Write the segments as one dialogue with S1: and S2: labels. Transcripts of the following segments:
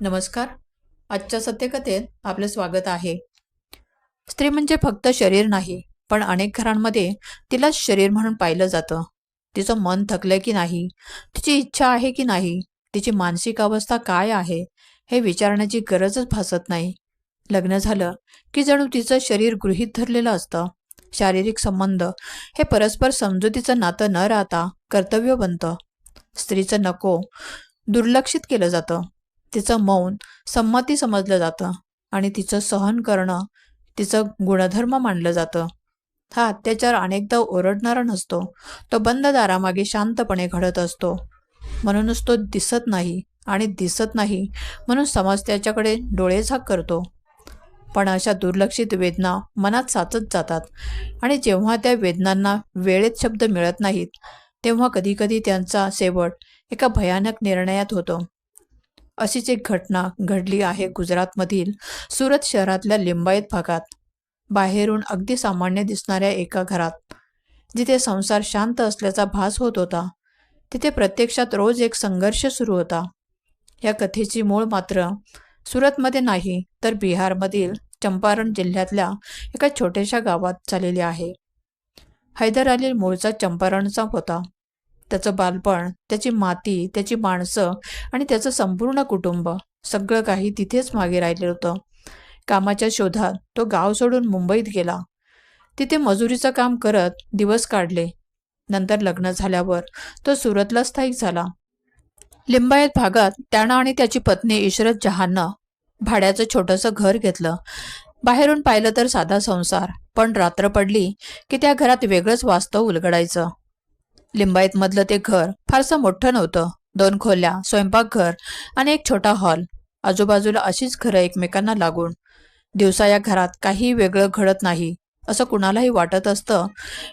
S1: नमस्कार. आजच्या सत्यकथेत आपलं स्वागत आहे. स्त्री म्हणजे फक्त शरीर नाही पण अनेक घरांमध्ये तिलाच शरीर म्हणून पाहिलं जातं. तिचं मन थकलंय की नाही तिची इच्छा आहे की नाही तिची मानसिक अवस्था काय आहे हे विचारण्याची गरजच भासत नाही. लग्न झालं की जणू तिचं शरीर गृहीत धरलेलं असतं. शारीरिक संबंध हे परस्पर समजुतीचं नातं न राहता कर्तव्य बनतं. स्त्रीचं नको दुर्लक्षित केलं जातं. तिचं मौन संमती समजलं जातं आणि तिचं सहन करणं तिचं गुणधर्म मानलं जातं. हा अत्याचार अनेकदा ओरडणारा नसतो. तो बंद दारामागे शांतपणे घडत असतो. म्हणूनच तो दिसत नाही आणि दिसत नाही म्हणून समाज त्याच्याकडे डोळे झाक करतो. पण अशा दुर्लक्षित वेदना मनात साचत जातात आणि जेव्हा त्या वेदनांना वेळेत शब्द मिळत नाहीत तेव्हा कधीकधी त्यांचा शेवट एका भयानक निर्णयात होतो. अशीच एक घटना घडली आहे गुजरातमधील सुरत शहरातल्या लिंबायत भागात. बाहेरून अगदी सामान्य दिसणाऱ्या एका घरात जिथे संसार शांत असल्याचा भास होत होता तिथे प्रत्यक्षात रोज एक संघर्ष सुरू होता. या कथेची मूळ मात्र सुरतमध्ये नाही तर बिहारमधील चंपारण जिल्ह्यातल्या एका छोट्याशा गावात झालेली आहे. हैदर अली मूळचा चंपारणचा होता. त्याचं बालपण त्याची माती त्याची माणसं आणि त्याचं संपूर्ण कुटुंब सगळं काही तिथेच मागे राहिलं होतं. कामाच्या शोधात तो गाव सोडून मुंबईत गेला. तिथे मजुरीचं काम करत दिवस काढले. नंतर लग्न झाल्यावर तो सुरतला स्थायिक झाला. लिंबायत भागात त्यानं आणि त्याची पत्नी इशरत जहाननं भाड्याचं छोटंसं घर घेतलं. बाहेरून पाहिलं तर साधा संसार पण रात्र पडली की त्या घरात वेगळंच वास्तव उलगडायचं. लिंबायतमधलं ते घर फारसं मोठं नव्हतं. दोन खोल्या स्वयंपाकघर आणि एक छोटा हॉल. आजूबाजूला अशीच घरं एकमेकांना लागून. दिवसा या घरात काही वेगळं घडत नाही असं कुणालाही वाटत असतं.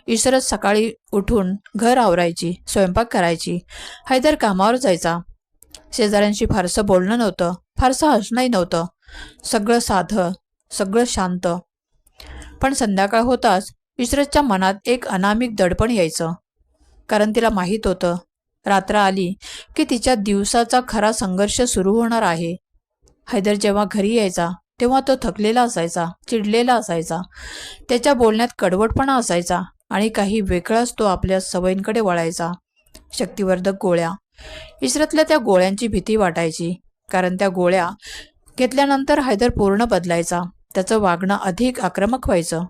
S1: ईश्वरत सकाळी उठून घर आवरायची स्वयंपाक करायची हैदर कामावर जायचा. शेजाऱ्यांशी फारसं बोलणं नव्हतं फारसं हसणंही नव्हतं. सगळं साधं सगळं शांत. पण संध्याकाळ होताच इशरतच्या मनात एक अनामिक दडपण यायचं. कारण तिला माहीत होतं. रात्र आली की तिच्या दिवसाचा खरा संघर्ष सुरू होणार आहे. हैदर जेव्हा घरी यायचा तेव्हा तो थकलेला असायचा चिडलेला असायचा. त्याच्या बोलण्यात कडवटपणा असायचा आणि काही वेगळाच तो आपल्या सवयींकडे वळायचा. शक्तिवर्धक गोळ्या. इशरतल्या त्या गोळ्यांची भीती वाटायची कारण त्या गोळ्या घेतल्यानंतर हैदर पूर्ण बदलायचा. त्याचं वागणं अधिक आक्रमक व्हायचं.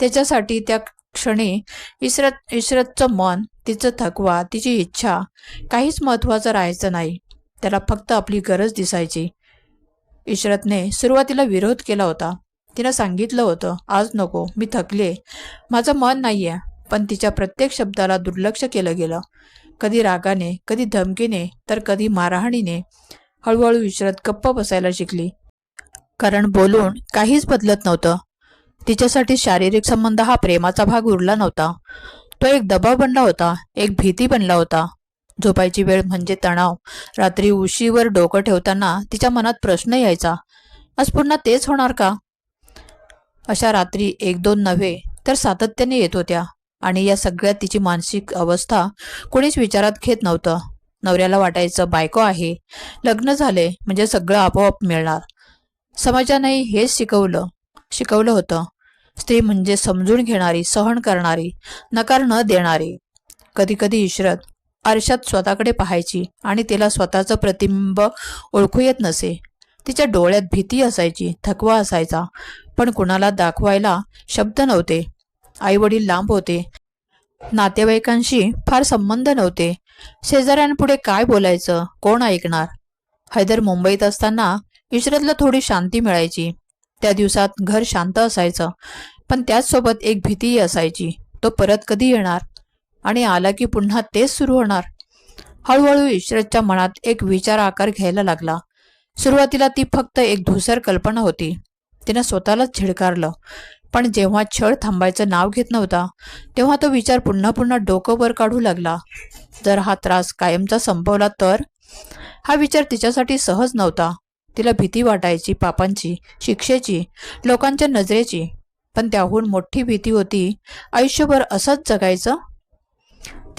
S1: त्याच्यासाठी त्या क्षणी इशरत इशरतचं मन तिचं थकवा तिची इच्छा काहीच महत्त्वाचं राहायचं नाही. त्याला फक्त आपली गरज दिसायची. इशरतने सुरुवातीला विरोध केला होता. तिनं सांगितलं होतं आज नको मी थकले. माझं मन नाही आहे पण तिच्या प्रत्येक शब्दाला दुर्लक्ष केलं गेलं. कधी रागाने कधी धमकीने तर कधी मारहाणीने. हळूहळू इशरत गप्प बसायला शिकली. कारण बोलून काहीच बदलत नव्हतं. तिच्यासाठी शारीरिक संबंध हा प्रेमाचा भाग उरला नव्हता. तो एक दबाव बनला होता एक भीती बनला होता. झोपायची वेळ म्हणजे तणाव. रात्री उशीवर डोकं ठेवताना तिच्या मनात प्रश्न यायचा आज पुन्हा तेच होणार का? अशा रात्री एक दोन नव्हे तर सातत्याने येत होत्या आणि या सगळ्यात तिची मानसिक अवस्था कोणीच विचारात घेत नव्हतं. नवऱ्याला वाटायचं बायको आहे. लग्न झाले म्हणजे सगळं आपोआप मिळणार. समाजानेही हेच शिकवलं शिकवलं होतं. स्त्री म्हणजे समजून घेणारी सहन करणारी नकार न देणारी. कधी कधी इशरत आरशात स्वतःकडे पाहायची आणि तिला स्वतःचं प्रतिबिंब ओळखू येत नसे. तिच्या डोळ्यात भीती असायची थकवा असायचा पण कुणाला दाखवायला शब्द नव्हते. आईवडील लांब होते. नातेवाईकांशी फार संबंध नव्हते. शेजाऱ्यांपुढे काय बोलायचं? कोण ऐकणार? हैदर मुंबईत असताना इशरतला थोडी शांती मिळायची. त्या दिवसात घर शांत असायचं. पण त्याचसोबत एक भीतीही असायची. तो परत कधी येणार? आणि आला की पुन्हा तेच सुरू होणार? हळूहळू इशरतच्या मनात एक विचार आकार घ्यायला लागला. सुरुवातीला ती फक्त एक धुसर कल्पना होती. तिनं स्वतःलाच झिडकारलं. पण जेव्हा छळ थांबायचं नाव घेत नव्हता तेव्हा तो विचार पुन्हा पुन्हा डोकं वर काढू लागला. जर हा त्रास कायमचा संपवला तर? हा विचार तिच्यासाठी सहज नव्हता. तिला भीती वाटायची पापांची शिक्षेची लोकांच्या नजरेची. पण त्याहून मोठी भीती होती आयुष्यभर असंच जगायचं?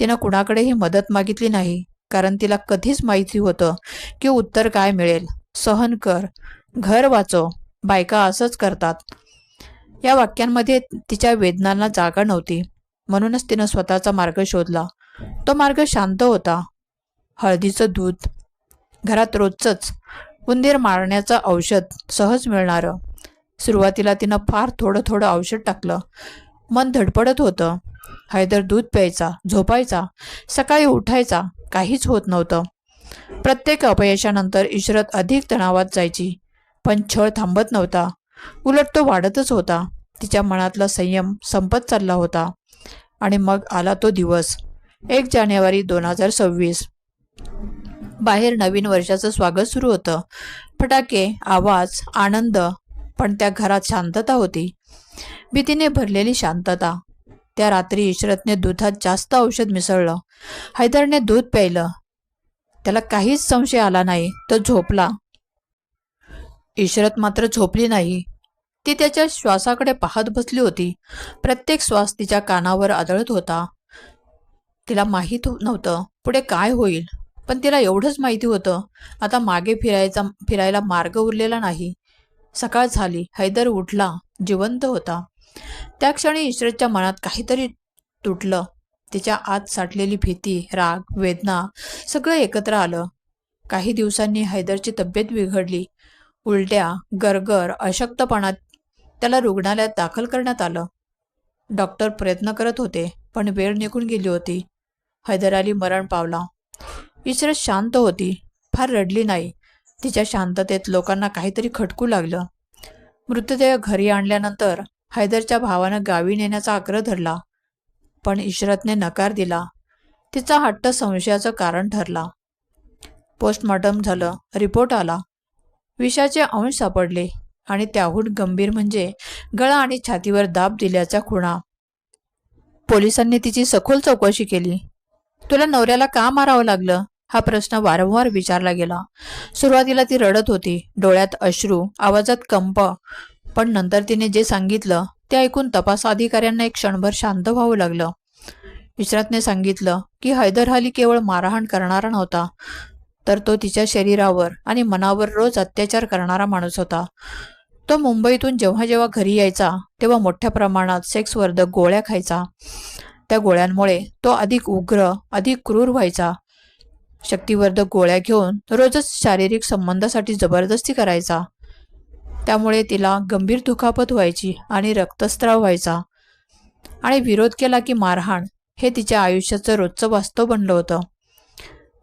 S1: तिनं कुणाकडेही मदत मागितली नाही कारण तिला कधीच माहिती होतं की उत्तर काय मिळेल. सहन कर घर वाचव बायका असंच करतात. या वाक्यांमध्ये तिच्या वेदनांना जागा नव्हती म्हणूनच तिनं स्वतःचा मार्ग शोधला. तो मार्ग शांत होता. हळदीचं दूध. घरात रोजचंच उंदीर मारण्याचं औषध सहज मिळणारं. सुरुवातीला तिनं फार थोडं थोडं औषध टाकलं. मन धडपडत होतं. हैदर दूध प्यायचा झोपायचा सकाळी उठायचा काहीच होत नव्हतं. प्रत्येक अपयशानंतर इशरत अधिक तणावात जायची. पण छळ थांबत नव्हता. उलट तो वाढतच होता. तिच्या मनातला संयम संपत चालला होता. आणि मग आला तो दिवस. एक जानेवारी दोन हजार सव्वीस. बाहेर नवीन वर्षाचं स्वागत सुरू होतं. फटाके आवाज आनंद पण त्या घरात शांतता होती. भीतीने भरलेली शांतता. त्या रात्री इशरतने दुधात जास्त औषध मिसळलं. हैदरने दूध प्यायलं. त्याला काहीच संशय आला नाही. तो झोपला. इशरत मात्र झोपली नाही. ती त्याच्या श्वासाकडे पाहत बसली होती. प्रत्येक श्वास तिच्या कानावर आदळत होता. तिला माहीत नव्हतं. पुढे काय होईल? पण तिला एवढंच माहिती होतं. आता मागे फिरायचा फिरायला मार्ग उरलेला नाही. सकाळ झाली. हैदर उठला. जिवंत होता. त्या क्षणी इशरतच्या मनात काहीतरी तुटलं. तिच्या आत साठलेली भीती राग वेदना सगळं एकत्र आलं. काही दिवसांनी हैदरची तब्येत बिघडली. उलट्या गरगर अशक्तपणात त्याला रुग्णालयात दाखल करण्यात आलं. डॉक्टर प्रयत्न करत होते पण वेळ निघून गेली होती. हैदर अली मरण पावला. इशरत शांत होती. फार रडली नाही. तिच्या शांततेत लोकांना काहीतरी खटकू लागलं. मृतदेह घरी आणल्यानंतर हैदरच्या भावानं गावी नेण्याचा आग्रह धरला. पण इशरतने नकार दिला. तिचा हट्ट संशयाचं कारण ठरला. पोस्टमॉर्टम झालं. रिपोर्ट आला. विषाचे अंश सापडले आणि त्याहून गंभीर म्हणजे गळा आणि छातीवर दाब दिल्याचा खुणा. पोलिसांनी तिची सखोल चौकशी केली. तुला नवऱ्याला का मारावं लागलं? हा प्रश्न वारंवार विचारला गेला. सुरुवातीला ती रडत होती. डोळ्यात अश्रू आवाजात कंप. पण नंतर तिने जे सांगितलं ते ऐकून तपास अधिकाऱ्यांना एक क्षणभर शांत व्हावं लागलं. विश्रातने सांगितलं की हैदर अली केवळ मारहाण करणारा नव्हता तर तो तिच्या शरीरावर आणि मनावर रोज अत्याचार करणारा माणूस होता. तो मुंबईतून जेव्हा जेव्हा घरी यायचा तेव्हा मोठ्या प्रमाणात सेक्सवर्धक गोळ्या खायचा. त्या गोळ्यांमुळे तो अधिक उग्र अधिक क्रूर व्हायचा. शक्तिवर्धक गोळ्या घेऊन रोजच शारीरिक संबंधासाठी जबरदस्ती करायचा. त्यामुळे तिला गंभीर दुखापत व्हायची आणि रक्तस्राव व्हायचा. आणि विरोध केला की मारहाण हे तिच्या आयुष्याचं रोजचं वास्तव बनलं होतं.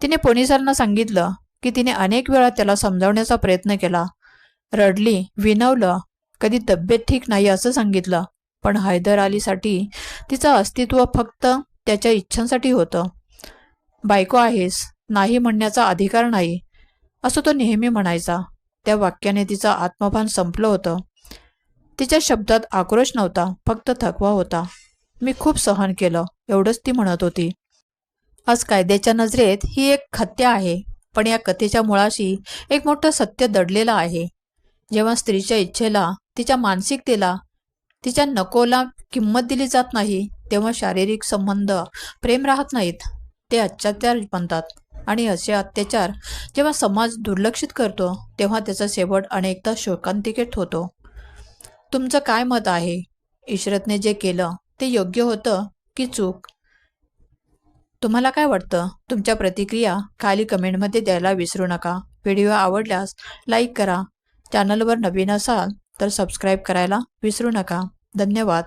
S1: तिने पोलिसांना सांगितलं की तिने अनेक वेळा त्याला समजावण्याचा प्रयत्न केला. रडली विनवलं कधी तब्येत ठीक नाही असं सांगितलं पण हैदर अलीसाठी तिचं अस्तित्व फक्त त्याच्या इच्छांसाठी होतं. बायको आहेस नाही म्हणण्याचा अधिकार नाही. असं तो नेहमी म्हणायचा. त्या वाक्याने तिचं आत्मभान संपलं होतं. तिच्या शब्दात आक्रोश नव्हता फक्त थकवा होता. मी खूप सहन केलं एवढंच ती म्हणत होती. आज कायद्याच्या नजरेत ही एक खत्या आहे पण या कथेच्या मुळाशी एक मोठं सत्य दडलेलं आहे. जेव्हा स्त्रीच्या इच्छेला तिच्या मानसिकतेला तिच्या नकोला किंमत दिली जात नाही तेव्हा शारीरिक संबंध प्रेम राहत नाहीत. ते अत्याचार बनतात आणि असे अत्याचार जेव्हा समाज दुर्लक्षित करतो तेव्हा त्याचा शेवट अनेकदा शोकांतिकेत होतो. तुमचं काय मत आहे? इशरतने जे केलं ते योग्य होतं की चूक? तुम्हाला काय वाटतं? तुमच्या प्रतिक्रिया खाली कमेंटमध्ये द्यायला विसरू नका. व्हिडिओ आवडल्यास लाईक करा. चॅनलवर नवीन असाल तर सबस्क्राईब करायला विसरू नका. धन्यवाद.